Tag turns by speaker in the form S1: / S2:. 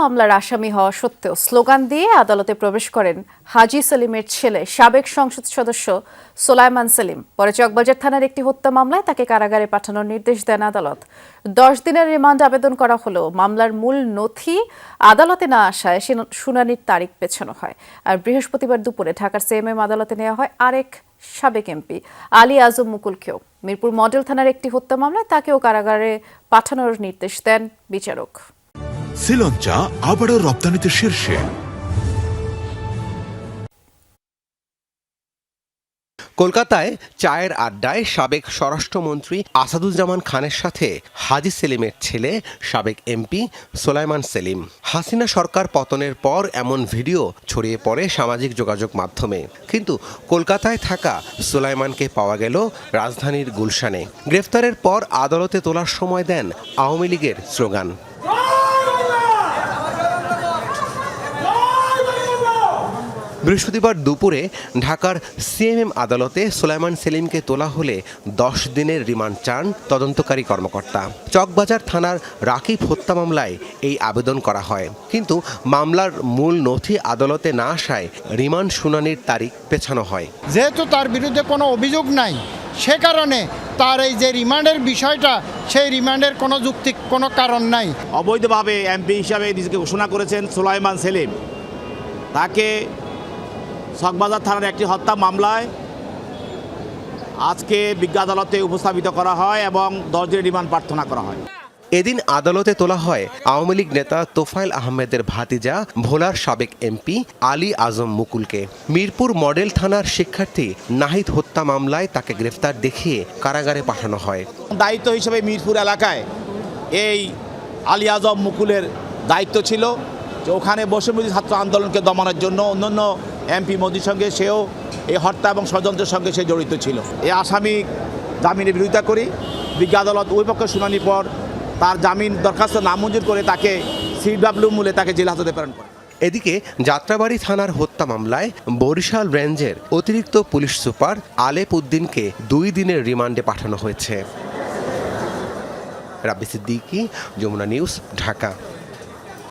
S1: মামলার আসামি হওয়া সত্ত্বেও স্লোগান দিয়ে আদালতে প্রবেশ করেন হাজি সেলিমের ছেলে, সাবেক সংসদ সদস্য সোলাইমান সেলিম। পরে চকবাজার থানার একটি হত্যা মামলায় তাকে কারাগারে পাঠানোর নির্দেশ দেন আদালত। দশ দিনের রিমান্ড আবেদন করা হলেও মামলার মূল নথি আদালতে না আসায় শুনানির তারিখ পেছানো হয়। আর বৃহস্পতিবার দুপুরে ঢাকার সিএমএম আদালতে নেওয়া হয় আরেক সাবেক এমপি, আলী আজম মুকুলকেও। মিরপুর মডেল থানার একটি হত্যা মামলায় তাকেও কারাগারে পাঠানোর নির্দেশ দেন বিচারক।
S2: শ্রীলঞ্চা আবারও রপ্তানিতে শীর্ষে।
S3: কলকাতায় চায়ের আড্ডায় সাবেক স্বরাষ্ট্রমন্ত্রী আসাদুজ্জামান খানের সাথে হাজি সেলিমের ছেলে সাবেক এমপি সোলাইমান সেলিম। হাসিনা সরকার পতনের পর এমন ভিডিও ছড়িয়ে পড়ে সামাজিক যোগাযোগ মাধ্যমে। কিন্তু কলকাতায় থাকা সোলাইমানকে পাওয়া গেল রাজধানীর গুলশানে। গ্রেফতারের পর আদালতে তোলার সময় দেন আওয়ামী লীগের স্লোগান। বৃহস্পতিবার দুপুরে ঢাকার সিএমএম আদালতে সোলাইমান সেলিমকে তোলা হলে দশ দিনের রিমান্ড চান তদন্তকারী কর্মকর্তা। চকবাজার থানার রাকিব হত্যা মামলায় এই আবেদন করা হয়। কিন্তু মামলার মূল নথি আদালতে না আসায় রিমান্ড শুনানির তারিখ পেছানো হয়।
S4: যেহেতু তার বিরুদ্ধে কোনো অভিযোগ নাই সে কারণে তার এই যে রিমান্ডের বিষয়টা সেই রিমান্ডের কোনো যুক্তি কোনো কারণ নাই।
S5: অবৈধভাবে এমপি হিসাবে নিজেকে ঘোষণা করেছেন সুলাইমান সেলিম। তাকে চকবাজার থানার একটি হত্যা মামলায় আজকে বিজ্ঞ আদালতে উপস্থাপিত করা হয় এবং দশ দিনের রিমান্ড প্রার্থনা করা হয়।
S3: এদিন আদালতে তোলা হয় আওয়ামী লীগ নেতা তোফায়েল আহমেদের ভাতিজা ভোলার সাবেক এমপি আলী আজম মুকুলকে। মিরপুর মডেল থানার শিক্ষার্থী নাহিদ হত্যা মামলায় তাকে গ্রেফতার দেখিয়ে কারাগারে পাঠানো হয়।
S5: দায়িত্ব হিসেবে মিরপুর এলাকায় এই আলী আজম মুকুলের দায়িত্ব ছিল। যে ওখানে বসুমতী ছাত্র আন্দোলনকে দমানোর জন্য অন্যান্য এমপি মোদির সঙ্গে সেও এই হত্যা এবং ষড়যন্ত্রের সঙ্গে সে জড়িত ছিল। এই আসামি জামিনের বিরোধিতা করি। বিজ্ঞ আদালত ওই পক্ষে শুনানির পর তার জামিন দরখাস্ত নামঞ্জুর করে তাকে সিডাব্লিউ মূলে তাকে জেল হাজতে প্রেরণ করে।
S3: এদিকে যাত্রাবাড়ি থানার হত্যা মামলায় বরিশাল রেঞ্জের অতিরিক্ত পুলিশ সুপার আলেপ উদ্দিনকে দুই দিনের রিমান্ডে পাঠানো হয়েছে। রাব্বি সিদ্দিকি, যমুনা নিউজ, ঢাকা।